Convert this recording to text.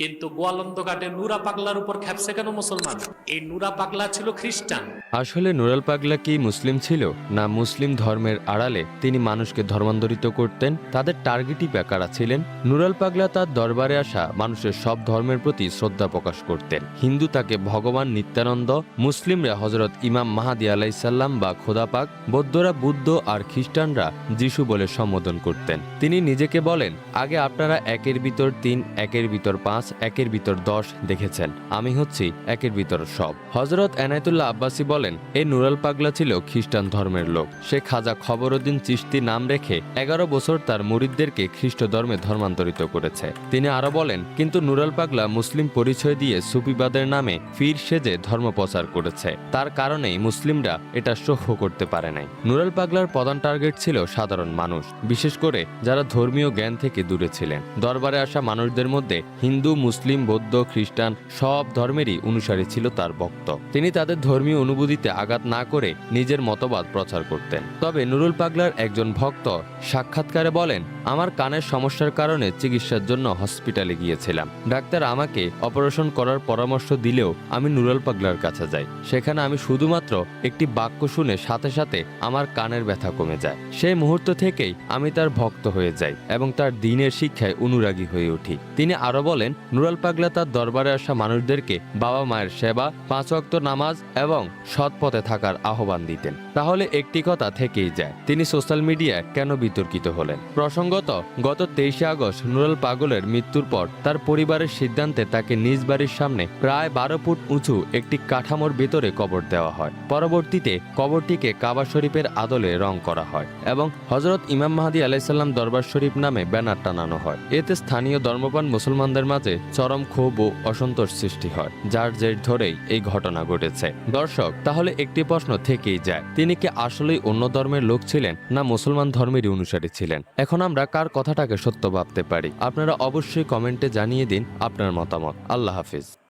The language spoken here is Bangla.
কিন্তু গোয়ালন্দ ঘাটে নুরা পাগলার উপর খেপছে কেন মুসলমান? এই নুরা পাগলা ছিল খ্রিস্টান। আসলে নুরাল পাগলা কি মুসলিম ছিল, না মুসলিম ধর্মের আড়ালে তিনি মানুষকে ধর্মান্তরিত করতেন, তাদের টার্গেটই বেকারা ছিলেন? নুরাল পাগলা তার দরবারে আসা মানুষের সব ধর্মের প্রতি শ্রদ্ধা প্রকাশ করতেন। হিন্দু তাকে ভগবান নিত্যানন্দ, মুসলিমরা হজরত ইমাম মাহাদি আলাইসাল্লাম বা খোদাপাক বৌদ্ধরা বুদ্ধ আর খ্রিস্টানরা যিশু বলে সম্বোধন করতেন। তিনি নিজেকে বলেন, আগে আপনারা একের ভিতর তিন, একের ভিতর পাঁচ একের ভিতর দশ দেখেছেন। আমি হচ্ছি একের ভিতর সব। হজরত এনায়তুল্লাহ আব্বাসী বলেন এই নুরাল পাগলা ছিল খ্রিস্টান ধর্মের লোক। সে খাজা খবরউদ্দিন চিস্তি নাম রেখে এগারো বছর তার মুরিদদেরকে খ্রিস্ট ধর্মে ধর্মান্তরিত করেছে। তিনি আরও বলেন, কিন্তু নুরাল পাগলা মুসলিম পরিচয় দিয়ে সুফিবাদের নামে ফির সেজে ধর্ম প্রচার করেছে। তার কারণেই মুসলিমরা এটা সহ্য করতে পারে নাই। নুরাল পাগলার প্রধান টার্গেট ছিল সাধারণ মানুষ, বিশেষ করে যারা ধর্মীয় জ্ঞান থেকে দূরে ছিলেন। দরবারে আসা মানুষদের মধ্যে হিন্দু মুসলিম, বৌদ্ধ, খ্রিস্টান সব ধর্মেরই অনুসারী ছিল তার ভক্ত। তিনি তাদের ধর্মীয় অনুভূতিতে আঘাত না করে নিজের মতবাদ প্রচার করতেন। তবে নুরুল পাগলার একজন ভক্ত সাক্ষাৎকারে বলেন, আমার কানের সমস্যার কারণে চিকিৎসার জন্য হসপিটালে গিয়েছিলাম। ডাক্তার আমাকে অপারেশন করার পরামর্শ দিলেও আমি নুরাল পাগলার কাছে যাই। সেখানে আমি শুধুমাত্র একটি বাক্য শুনে সাথে সাথে আমার কানের ব্যথা কমে যায়। সেই মুহূর্ত থেকেই আমি তার ভক্ত হয়ে যাই এবং তার দিনের শিক্ষায় অনুরাগী হয়ে উঠি। তিনি আরও বলেন নুরাল পাগলা তার দরবারে আসা মানুষদেরকে বাবা মায়ের সেবা, পাঁচ ওয়াক্ত নামাজ এবং সৎ পথে থাকার আহ্বান দিতেন। তাহলে একটি কথা থেকেই যায়, তিনি সোশ্যাল মিডিয়ায় কেন বিতর্কিত হলেন? প্রসঙ্গত, গত তেইশে আগস্ট নুরাল পাগলের মৃত্যুর পর তার পরিবারের সিদ্ধান্তে তাকে নিজ বাড়ির সামনে প্রায় বারো ফুট উঁচু একটি কাঠামোর ভিতরে কবর দেওয়া হয়। পরবর্তীতে কবরটিকে কাবা শরীফের আদলে রং করা হয় এবং হজরত ইমাম মাহাদি আলাইসাল্লাম দরবার শরীফ নামে ব্যানার টানানো হয়। এতে স্থানীয় ধর্মপান মুসলমানদের মাঝে চরম ক্ষোভ ও অসন্তোষ সৃষ্টি হয়, যার জের ধরেই এই ঘটনা ঘটেছে। দর্শক, তাহলে একটি প্রশ্ন থেকেই যায়, তিনি কি আসলেই অন্য ধর্মের লোক ছিলেন না মুসলমান ধর্মেরই অনুসারী ছিলেন? এখন আমরা কার কথাটাকে সত্য ভাবতে পারি? আপনারা অবশ্যই কমেন্টে জানিয়ে দিন আপনার মতামত। আল্লাহ হাফিজ।